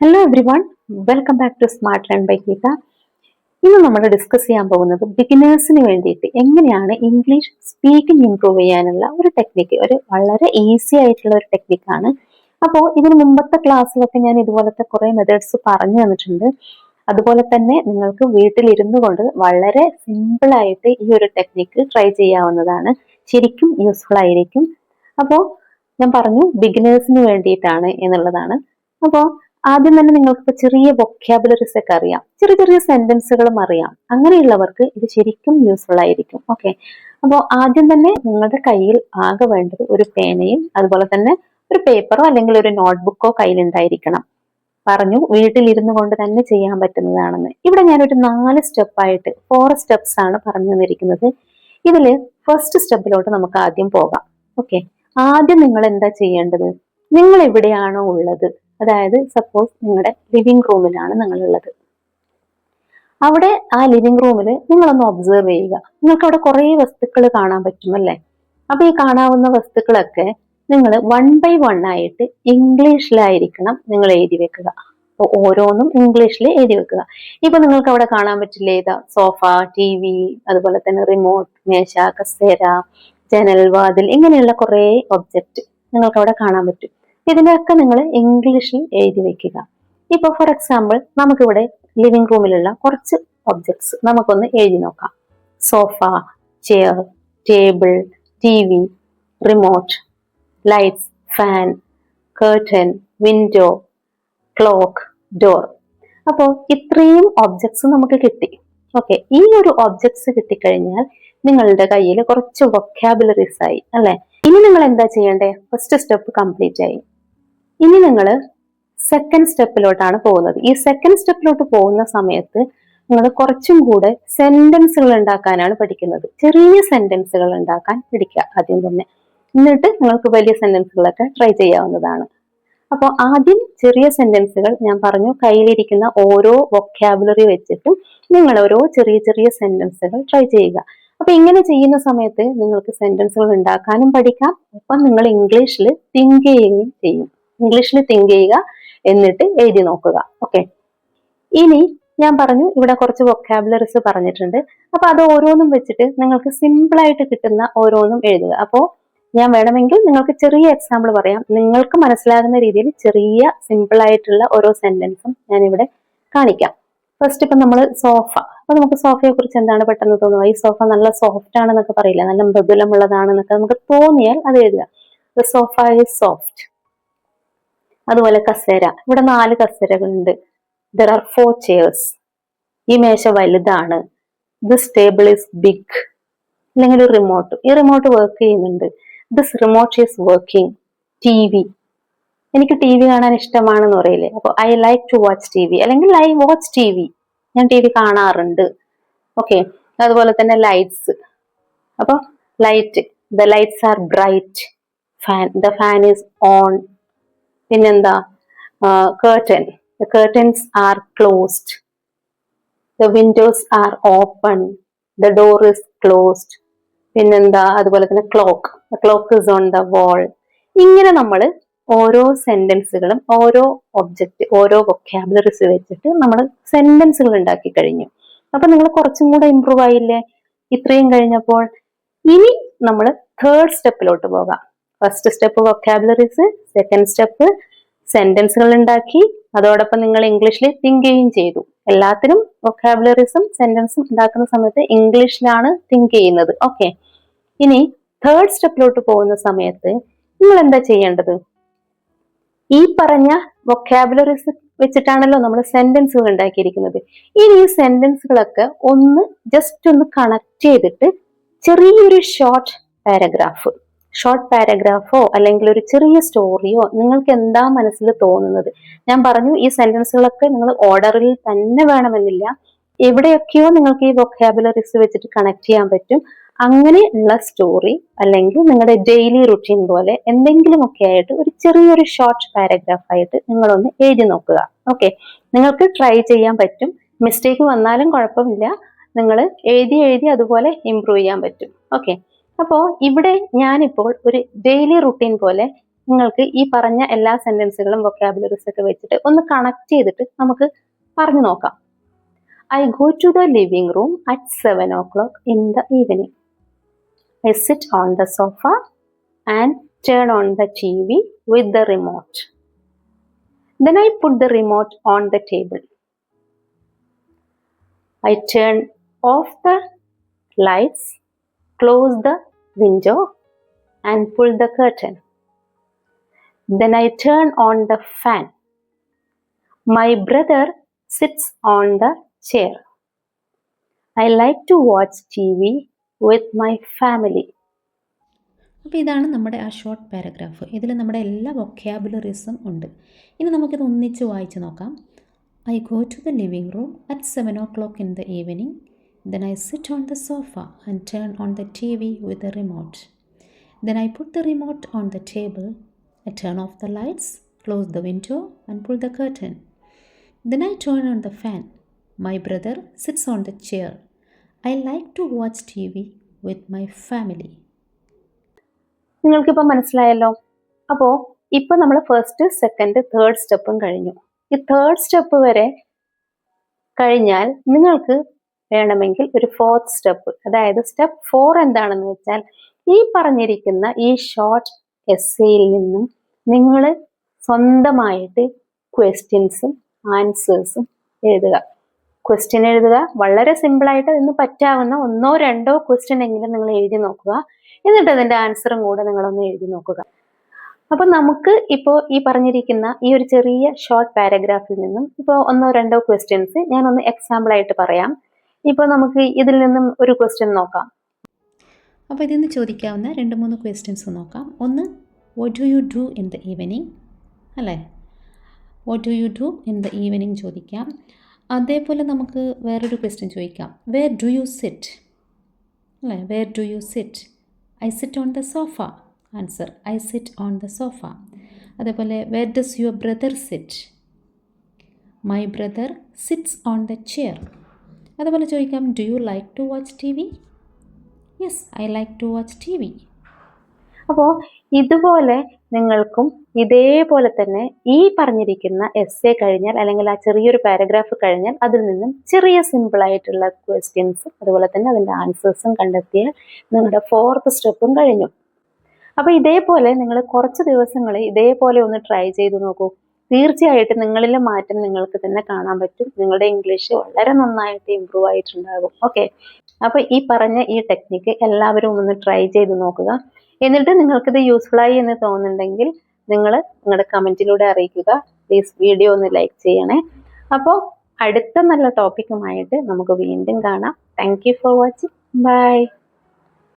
Hello everyone welcome back to smart learn by Geetha ഇന്ന് നമ്മൾ discuss ചെയ്യാൻ പോകുന്നത് ബിഗിനേഴ്സിന് വേണ്ടിയിട്ട് എങ്ങനെയാണ് ഇംഗ്ലീഷ് സ്പീക്കിംഗ് ഇംപ്രൂവ് ചെയ്യാനുള്ള ഒരു ടെക്നിക്ക് ഒരു വളരെ ഈസി ആയിട്ടുള്ള ഒരു ടെക്നിക്കാണ് അപ്പോൾ ഇതിന് മുമ്പത്തെ ക്ലാസ്സിലൊക്കെ ഞാൻ ഇതുപോലത്തെ കുറേ മെത്തേഡ്സ് പറഞ്ഞു തന്നിട്ടുണ്ട്. അതുപോലെ തന്നെ നിങ്ങൾക്ക് വീട്ടിലിരുന്നു കൊണ്ട് വളരെ സിമ്പിളായിട്ട് ഈ ഒരു ടെക്നിക്ക് ട്രൈ ചെയ്യാവുന്നതാണ്. ശരിക്കും യൂസ്ഫുൾ ആയിരിക്കും. അപ്പോൾ ഞാൻ പറഞ്ഞു ബിഗിനേഴ്സിന് വേണ്ടിയിട്ടാണ് എന്നുള്ളതാണ്. അപ്പോൾ ആദ്യം തന്നെ നിങ്ങൾക്ക് ചെറിയ വൊക്കാബുലറീസ് ഒക്കെ അറിയാം. ചെറിയ ചെറിയ സെന്റൻസുകളും അറിയാം. അങ്ങനെയുള്ളവർക്ക് ഇത് ശരിക്കും യൂസ്ഫുൾ ആയിരിക്കും. ഓക്കെ അപ്പോൾ ആദ്യം തന്നെ നിങ്ങളുടെ കയ്യിൽ ആകെ വേണ്ടത് ഒരു പേനയും അതുപോലെ തന്നെ ഒരു പേപ്പറോ അല്ലെങ്കിൽ ഒരു നോട്ട്ബുക്കോ കയ്യിലുണ്ടായിരിക്കണം. പറഞ്ഞു വീട്ടിലിരുന്നു കൊണ്ട് തന്നെ ചെയ്യാൻ പറ്റുന്നതാണെന്ന്. ഇവിടെ ഞാനൊരു നാല് സ്റ്റെപ്പായിട്ട് ഫോർ സ്റ്റെപ്സ് ആണ് പറഞ്ഞു തന്നിരിക്കുന്നത്. ഇതിൽ ഫസ്റ്റ് സ്റ്റെപ്പിലോട്ട് നമുക്ക് ആദ്യം പോകാം. ഓക്കെ ആദ്യം നിങ്ങൾ എന്താ ചെയ്യേണ്ടത്? നിങ്ങൾ എവിടെയാണോ ഉള്ളത്? അതായത് സപ്പോസ് നിങ്ങളുടെ ലിവിംഗ് റൂമിലാണ് നിങ്ങളുള്ളത്. അവിടെ ആ ലിവിംഗ് റൂമിൽ നിങ്ങളൊന്ന് ഒബ്സർവ് ചെയ്യുക. നിങ്ങൾക്ക് അവിടെ കുറേ വസ്തുക്കൾ കാണാൻ പറ്റുമല്ലേ? അപ്പൊ ഈ കാണാവുന്ന വസ്തുക്കളൊക്കെ നിങ്ങൾ വൺ ബൈ വൺ ആയിട്ട് ഇംഗ്ലീഷിലായിരിക്കണം നിങ്ങൾ എഴുതി വെക്കുക. അപ്പോൾ ഓരോന്നും ഇംഗ്ലീഷിൽ എഴുതി വെക്കുക. ഇപ്പൊ നിങ്ങൾക്ക് അവിടെ കാണാൻ പറ്റില്ല? ഏതാ സോഫ ടി വി അതുപോലെ തന്നെ റിമോട്ട് മേശ കസേര ജനൽ വാതിൽ ഇങ്ങനെയുള്ള കുറേ ഒബ്ജക്റ്റ് നിങ്ങൾക്ക് അവിടെ കാണാൻ പറ്റും. ഇതിനൊക്കെ നിങ്ങൾ ഇംഗ്ലീഷിൽ എഴുതി വെക്കുക. ഇപ്പൊ ഫോർ എക്സാമ്പിൾ നമുക്കിവിടെ ലിവിംഗ് റൂമിലുള്ള കുറച്ച് ഒബ്ജക്ട്സ് നമുക്കൊന്ന് എഴുതി നോക്കാം. Sofa chair table T V remote lights fan curtain window clock door അപ്പോൾ ഇത്രയും ഒബ്ജക്ട്സ് നമുക്ക് കിട്ടി. ഓക്കെ ഈ ഒരു ഒബ്ജക്ട്സ് കിട്ടിക്കഴിഞ്ഞാൽ നിങ്ങളുടെ കയ്യിൽ കുറച്ച് വൊക്കാബുലറീസ് ആയി അല്ലേ? ഇനി നിങ്ങൾ എന്താ ചെയ്യേണ്ടേ? ഫസ്റ്റ് സ്റ്റെപ്പ് കംപ്ലീറ്റ് ആയി. ഇനി നിങ്ങൾ സെക്കൻഡ് സ്റ്റെപ്പിലോട്ടാണ് പോകുന്നത്. ഈ സെക്കൻഡ് സ്റ്റെപ്പിലോട്ട് പോകുന്ന സമയത്ത് നിങ്ങൾ കുറച്ചും കൂടെ സെന്റൻസുകൾ ഉണ്ടാക്കാനാണ് പഠിക്കുന്നത്. ചെറിയ സെന്റൻസുകൾ ഉണ്ടാക്കാൻ പഠിക്കുക ആദ്യം തന്നെ. എന്നിട്ട് നിങ്ങൾക്ക് വലിയ സെന്റൻസുകളൊക്കെ ട്രൈ ചെയ്യാവുന്നതാണ്. അപ്പോൾ ആദ്യം ചെറിയ സെന്റൻസുകൾ ഞാൻ പറഞ്ഞു കയ്യിലിരിക്കുന്ന ഓരോ വൊക്കാബുലറി വെച്ചിട്ടും നിങ്ങൾ ഓരോ ചെറിയ ചെറിയ സെന്റൻസുകൾ ട്രൈ ചെയ്യുക. അപ്പൊ ഇങ്ങനെ ചെയ്യുന്ന സമയത്ത് നിങ്ങൾക്ക് സെന്റൻസുകൾ ഉണ്ടാക്കാനും പഠിക്കാം. ഒപ്പം നിങ്ങൾ ഇംഗ്ലീഷിൽ തിങ്ക് ചെയ്യുകയും ചെയ്യും. ഇംഗ്ലീഷിൽ തിങ്ക് ചെയ്യുക എന്നിട്ട് എഴുതി നോക്കുക. ഓക്കെ ഇനി ഞാൻ പറഞ്ഞു ഇവിടെ കുറച്ച് വൊക്കാബുലറീസ് പറഞ്ഞിട്ടുണ്ട്. അപ്പൊ അത് ഓരോന്നും വെച്ചിട്ട് നിങ്ങൾക്ക് സിമ്പിൾ ആയിട്ട് കിട്ടുന്ന ഓരോന്നും എഴുതുക. അപ്പോൾ ഞാൻ വേണമെങ്കിൽ നിങ്ങൾക്ക് ചെറിയ എക്സാമ്പിൾ പറയാം. നിങ്ങൾക്ക് മനസ്സിലാകുന്ന രീതിയിൽ ചെറിയ സിമ്പിൾ ആയിട്ടുള്ള ഓരോ സെന്റൻസും ഞാൻ ഇവിടെ കാണിക്കാം. ഫസ്റ്റ് ഇപ്പൊ നമ്മൾ സോഫ അപ്പൊ നമുക്ക് സോഫയെ കുറിച്ച് എന്താണ് പെട്ടെന്ന് തോന്നുക? ഈ സോഫ നല്ല സോഫ്റ്റ് ആണെന്നൊക്കെ പറയില്ല? നല്ല മൃദുലമുള്ളതാണെന്നൊക്കെ നമുക്ക് തോന്നിയാൽ അത് എഴുതുക. ദ സോഫ ഈസ് സോഫ്റ്റ് അതുപോലെ കസേര. ഇവിടെ നാല് കസേരകളുണ്ട്. ദർ ആർ ഫോർ ചെയർസ് ഈ മേശ വലുതാണ്. ദിസ് ടേബിൾ ഈസ് ബിഗ് അല്ലെങ്കിൽ ഒരു റിമോട്ട് ഈ റിമോട്ട് വർക്ക് ചെയ്യുന്നുണ്ട്. This remote is working T V എനിക്ക് ടി വി കാണാൻ ഇഷ്ടമാണെന്ന് പറയില്ലേ? അപ്പോൾ I like to watch T V അല്ലെങ്കിൽ ഐ വാച്ച് ടി വി ഞാൻ ടി വി കാണാറുണ്ട്. ഓക്കെ അതുപോലെ തന്നെ ലൈറ്റ്സ് അപ്പോൾ light the lights are bright fan the fan is on പിന്നെന്താ? Curtain the curtains are closed the windows are open the door is closed പിന്നെന്താ? അതുപോലെ തന്നെ clock the clock is on the wall ഇങ്ങനെ നമ്മൾ ഓരോ സെന്റൻസുകളും ഓരോ object ഓരോ vocabularies വെച്ചിട്ട് നമ്മൾ സെന്റൻസുകൾ ഉണ്ടാക്കി കഴിഞ്ഞു. അപ്പൊ നിങ്ങൾ കുറച്ചും കൂടെ ഇമ്പ്രൂവ് ആയില്ലേ? ഇത്രയും കഴിഞ്ഞപ്പോൾ ഇനി നമ്മൾ തേർഡ് സ്റ്റെപ്പിലോട്ട് പോകാം. First step vocabularies second step സെന്റൻസുകൾ ഉണ്ടാക്കി അതോടൊപ്പം നിങ്ങൾ ഇംഗ്ലീഷിൽ തിങ്ക് ചെയ്യുകയും ചെയ്തു. എല്ലാത്തിനും വൊക്കാബുലറീസും സെന്റൻസും ഉണ്ടാക്കുന്ന സമയത്ത് ഇംഗ്ലീഷിലാണ് തിങ്ക് ചെയ്യുന്നത്. ഓക്കെ ഇനി തേർഡ് സ്റ്റെപ്പിലോട്ട് പോകുന്ന സമയത്ത് നിങ്ങൾ എന്താ ചെയ്യേണ്ടത്? ഈ പറഞ്ഞ വൊക്കാബുലറീസ് വെച്ചിട്ടാണല്ലോ നമ്മൾ സെന്റൻസുകൾ ഉണ്ടാക്കിയിരിക്കുന്നത്. ഇനി ഈ സെന്റൻസുകളൊക്കെ ഒന്ന് ജസ്റ്റ് ഒന്ന് കണക്ട് ചെയ്തിട്ട് ചെറിയൊരു ഷോർട്ട് പാരഗ്രാഫ് ഷോർട്ട് പാരഗ്രാഫോ അല്ലെങ്കിൽ ഒരു ചെറിയ സ്റ്റോറിയോ നിങ്ങൾക്ക് എന്താ മനസ്സിൽ തോന്നുന്നത്? ഞാൻ പറഞ്ഞു ഈ സെന്റൻസുകളൊക്കെ നിങ്ങൾ ഓർഡറിൽ തന്നെ വേണമെന്നില്ല. എവിടെയൊക്കെയോ നിങ്ങൾക്ക് ഈ വൊക്കാബുലറീസ് വെച്ചിട്ട് കണക്ട് ചെയ്യാൻ പറ്റും. അങ്ങനെ ഉള്ള സ്റ്റോറി അല്ലെങ്കിൽ നിങ്ങളുടെ ഡെയിലി റുട്ടീൻ പോലെ എന്തെങ്കിലുമൊക്കെ ആയിട്ട് ഒരു ചെറിയൊരു ഷോർട്ട് പാരഗ്രാഫ് ആയിട്ട് നിങ്ങളൊന്ന് എഴുതി നോക്കുക. ഓക്കെ നിങ്ങൾക്ക് ട്രൈ ചെയ്യാൻ പറ്റും. മിസ്റ്റേക്ക് വന്നാലും കുഴപ്പമില്ല. നിങ്ങൾ എഴുതി എഴുതി അതുപോലെ ഇമ്പ്രൂവ് ചെയ്യാൻ പറ്റും. ഓക്കെ അപ്പോൾ ഇവിടെ ഞാനിപ്പോൾ ഒരു ഡെയിലി റുട്ടീൻ പോലെ നിങ്ങൾക്ക് ഈ പറഞ്ഞ എല്ലാ സെന്റൻസുകളും വൊക്കാബുലറീസ് ഒക്കെ വെച്ചിട്ട് ഒന്ന് കണക്ട് ചെയ്തിട്ട് നമുക്ക് പറഞ്ഞു നോക്കാം. I go to the living room at seven o'clock in the evening I sit on the sofa and turn on the T V with the remote then I put the remote on the table I turn off the lights close the window, and pull the curtain. Then I turn on the fan. My brother sits on the chair. I like to watch TV with my family. അപ്പോൾ ഇതാണ് നമ്മുടെ ആ short paragraph ഇതിൽ നമ്മുടെ എല്ലാ വൊക്കാബുലറീസും ഉണ്ട് ഇനി നമുക്കിത് ഒന്നിച്ച് വായിച്ച് നോക്കാം I go to the living room at seven o'clock in the evening sit on the sofa and turn on the T V with the remote then I put the remote on the table I turn off the lights close the window and pull the curtain then I turn on the fan my brother sits on the chair I like to watch T V with my family നിങ്ങൾക്കിപ്പോൾ മനസ്സിലായല്ലോ? അപ്പോൾ ഇപ്പോൾ നമ്മൾ first second third സ്റ്റെപ്പും കഴിഞ്ഞു. ഈ third step വരെ കഴിഞ്ഞാൽ നിങ്ങൾക്ക് വേണമെങ്കിൽ ഒരു ഫോർത്ത് സ്റ്റെപ്പ് അതായത് സ്റ്റെപ്പ് ഫോർ എന്താണെന്ന് വെച്ചാൽ ഈ പറഞ്ഞിരിക്കുന്ന ഈ ഷോർട്ട് എസ്സേയിൽ നിന്നും നിങ്ങൾ സ്വന്തമായിട്ട് ക്വസ്റ്റ്യൻസും ആൻസേഴ്സും എഴുതുക. ക്വസ്റ്റ്യൻ എഴുതുക. വളരെ സിമ്പിളായിട്ട് ഇന്ന് പറ്റാവുന്ന ഒന്നോ രണ്ടോ ക്വസ്റ്റ്യൻ എങ്കിലും നിങ്ങൾ എഴുതി നോക്കുക. എന്നിട്ട് അതിന്റെ ആൻസറും കൂടെ നിങ്ങളൊന്ന് എഴുതി നോക്കുക. അപ്പൊ നമുക്ക് ഇപ്പോൾ ഈ പറഞ്ഞിരിക്കുന്ന ഈ ഒരു ചെറിയ ഷോർട്ട് പാരഗ്രാഫിൽ നിന്നും ഇപ്പോൾ ഒന്നോ രണ്ടോ ക്വസ്റ്റ്യൻസ് ഞാനൊന്ന് എക്സാമ്പിൾ ആയിട്ട് പറയാം. ഇപ്പോൾ നമുക്ക് ഇതിൽ നിന്നും ഒരു ക്വസ്റ്റ്യൻ നോക്കാം. അപ്പോൾ ഇതിൽ നിന്ന് ചോദിക്കാവുന്ന രണ്ട് മൂന്ന് ക്വസ്റ്റ്യൻസ് നോക്കാം. ഒന്ന് what do you do in the evening അല്ലേ? What do you do in the evening ചോദിക്കാം. അതേപോലെ നമുക്ക് വേറൊരു ക്വസ്റ്റ്യൻ ചോദിക്കാം. വേർ ഡു യു സിറ്റ് അല്ലേ? Where do you sit I sit on the sofa answer I sit on the sofa അതേപോലെ where does your brother sit my brother sits on the chair അതുപോലെ ചോദിക്കാം do you like to watch T V yes I like to watch T V അപ്പോൾ ഇതുപോലെ നിങ്ങൾക്കും ഇതേപോലെ തന്നെ ഈ പറഞ്ഞിരിക്കുന്ന എസ് എ കഴിഞ്ഞാൽ അല്ലെങ്കിൽ ആ ചെറിയൊരു പാരഗ്രാഫ് കഴിഞ്ഞാൽ അതിൽ നിന്നും ചെറിയ സിമ്പിളായിട്ടുള്ള ക്വസ്റ്റ്യൻസും അതുപോലെ തന്നെ അതിന്റെ ആൻസേഴ്സും കണ്ടെത്തിയാൽ നിങ്ങളുടെ ഫോർത്ത് സ്റ്റെപ്പും കഴിഞ്ഞു. അപ്പോൾ ഇതേപോലെ നിങ്ങൾ കുറച്ച് ദിവസങ്ങൾ ഇതേപോലെ ഒന്ന് ട്രൈ ചെയ്ത് നോക്കൂ. തീർച്ചയായിട്ടും നിങ്ങളിലെ മാറ്റം നിങ്ങൾക്ക് തന്നെ കാണാൻ പറ്റും. നിങ്ങളുടെ ഇംഗ്ലീഷ് വളരെ നന്നായിട്ട് ഇമ്പ്രൂവ് ആയിട്ടുണ്ടാകും. ഓക്കെ അപ്പോൾ ഈ പറഞ്ഞ ഈ ടെക്നിക്ക് എല്ലാവരും ഒന്ന് ട്രൈ ചെയ്ത് നോക്കുക. എന്നിട്ട് നിങ്ങൾക്കിത് യൂസ്ഫുൾ ആയി എന്ന് തോന്നുന്നുണ്ടെങ്കിൽ നിങ്ങൾ നിങ്ങളുടെ കമന്റിലൂടെ അറിയിക്കുക. പ്ലീസ് വീഡിയോ ഒന്ന് ലൈക്ക് ചെയ്യണേ. അപ്പോൾ അടുത്ത നല്ല ടോപ്പിക്കുമായിട്ട് നമുക്ക് വീണ്ടും കാണാം. Thank for watching bye